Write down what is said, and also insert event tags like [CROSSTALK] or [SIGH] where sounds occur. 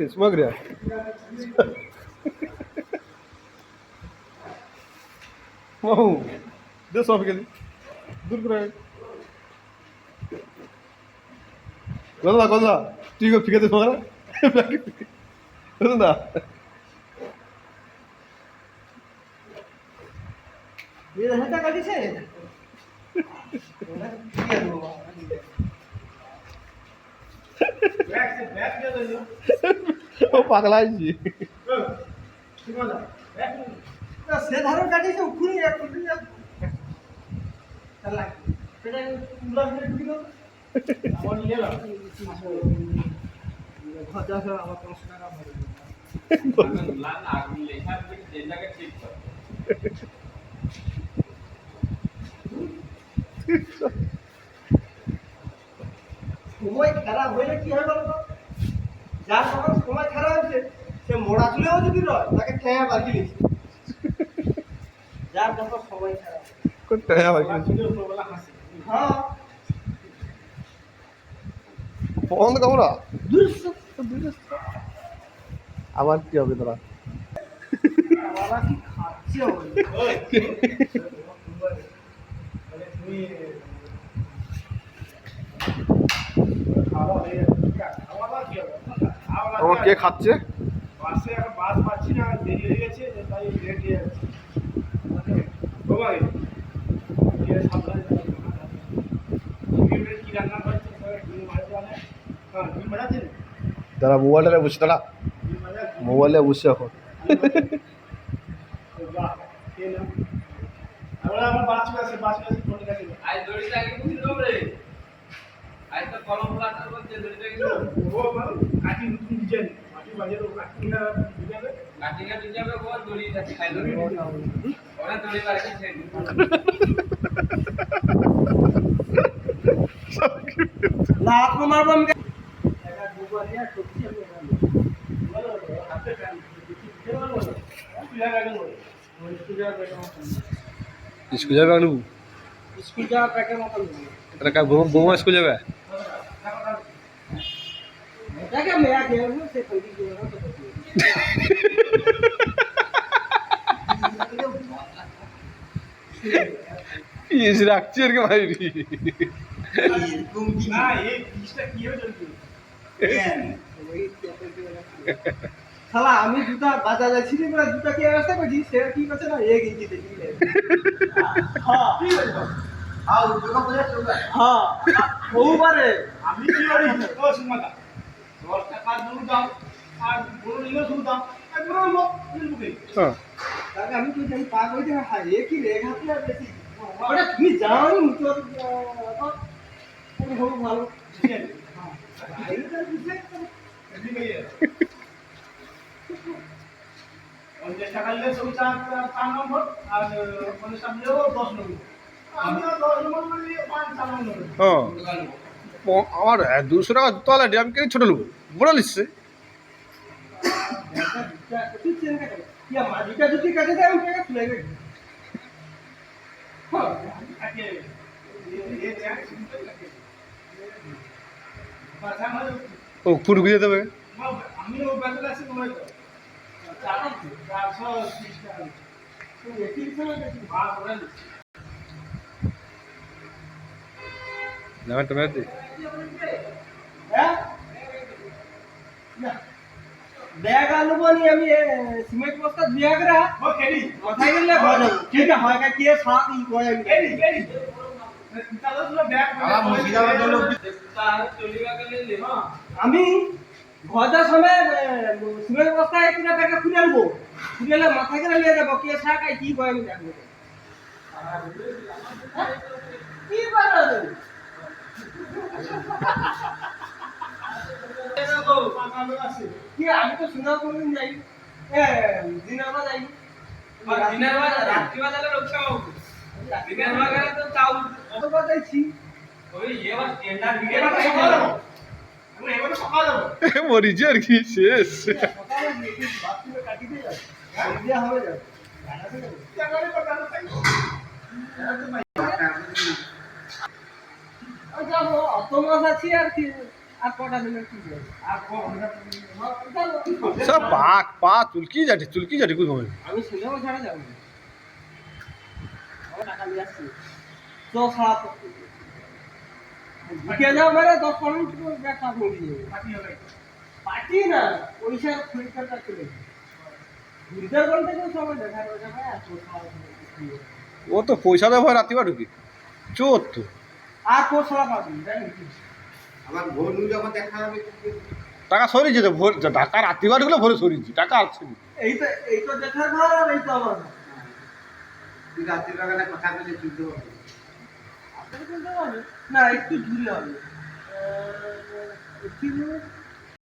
দে সুমাগরা মাহু দে সব ফিকে দে দূর করে কথা কথা তুই ফিকে দে সুমাগরা না হেঁটে কাটিছে ও পাগলা আইছি সে ধারণ কাটিছে উখুনি আমার নিয়ে এলাম ভজা সব আমার পাঁচশো টাকা ভরে দিল। সময় খারাপ হইলে কি হয় বলতো যার তখন সময় খারাপ হচ্ছে সে মোড়া তুলেও যদি রয় তাকে ঠেয়া বাকি লিখছে যার যখন সময় খারাপ হ্যাঁ বন্ধ আবার কি হবে তোরা কি খাচ্ছে আমার কে খাচ্ছে? বাসে এখন বাস পাচ্ছি না দেরি হয়ে গেছে তাই লেট হয়ে যাচ্ছে হ্যাঁ দাঁড়া। মোবাইলটা দাঁড়া ডিম মোবাইলে বসে এখন। [LAUGHS] আমরা আমার বাস চলে বাস চলে আত্ম মারবো আমি স্কুল যাবে স্কুল কা বৌমা স্কুল যাবে? দেখে মেয়া গেল সে কইদি গেল না তো রাখছি আর কি কি হয়ে চলছে শালা আমি জুতা বাজার যাচ্ছি রে বলে জুতা কি অবস্থা করছি সে কি করছে না এ গেঞ্জি দেখি হ্যাঁ আও দুটো বোঝা চলবে হ্যাঁ বহুবারে আমি কি করি ও সুমাতা দশ টাকা দূর দাও আর বড় নিলেও শুধু আর হ্যাঁ। তাহলে আমি তুই জানি পা কইতে হ্যাঁ আর বেশি ওটা তুমি জানো তোর ভালো হ্যাঁ এইটা পঞ্চাশ টাকা নিলে সবই চার চার নম্বর আর পঞ্চাশ টাকা নিলেও দশ নম্বর। আমি দশ নম্বর পাঁচ চার নম্বর। হ্যাঁ। আমার দুশো টাকা তোলা আমি কেন ছোট নেব বড় মানে ও ফুট গুঁজে দেবে আমি ও বেতন আছে মনে হয় চারশো তিরিশ টাকা তুই একই সময় গেছিস ভাড়া করে না তুমি হ্যাঁ না ব্যাগ আনব নি আমি সিমেন্ট বস্তা ব্যাগ রা ও কেডি? মাথায় গেলে না। ঠিক হয় কা কি সাত ই কয় আমি? লে হ্যাঁ আমি ভজার সময় সিমেন্ট বস্তা একটা ব্যাগে খুলে আনব। খুলে এলে মাথায় গেলে নিয়ে যাব কে শাক কি কয় আমি দেখব? কি বাড়া পাকালো আছে। কি আমি তো শুনা কোনদিন যাই যাই দিনের বেলা রক্ষা বেলা তো তাও ওই এবার সকালে আমি এবার কি শেষ। সকালে বাথরুমে কাটি দিয়ে যাবে। দিয়ে হবে যাবে। জানালে কথা না তাই আমি যাব। অত মাছ আছি আর কি। আর কটা দিনের কি হবে? আর ক ঘণ্টা তুমি- সব পা পা চুলকি যাচ্ছে চুলকি যাচ্ছে কুই ঘুমাই আমি শুনেও ছাড়া যাব টাকা নিয়ে আসছি। তো খারাপ ঢুকে যাও মানে দশ পনেরো মিনিট ব্যাগ কাপ পার্টি না পয়সার ফিল্টারটা চলে ফিল্টার বলতে কেউ সময় দেখা যাবে ও তো পয়সা দেবো রাত্রি বা ঢুকি। চোর তো। আর সলা পাবি জানি আমার ভনু যখন দেখা হবে। টাকা সরিয়েছে তো ভোর টাকা রাত্রিবারগুলো ভোরে সরিয়েছি টাকা আসছে এই তো এই তো দেখার ঘর আর এই তো আমার। তুই কথা বলে? না একটু দূরে হবে।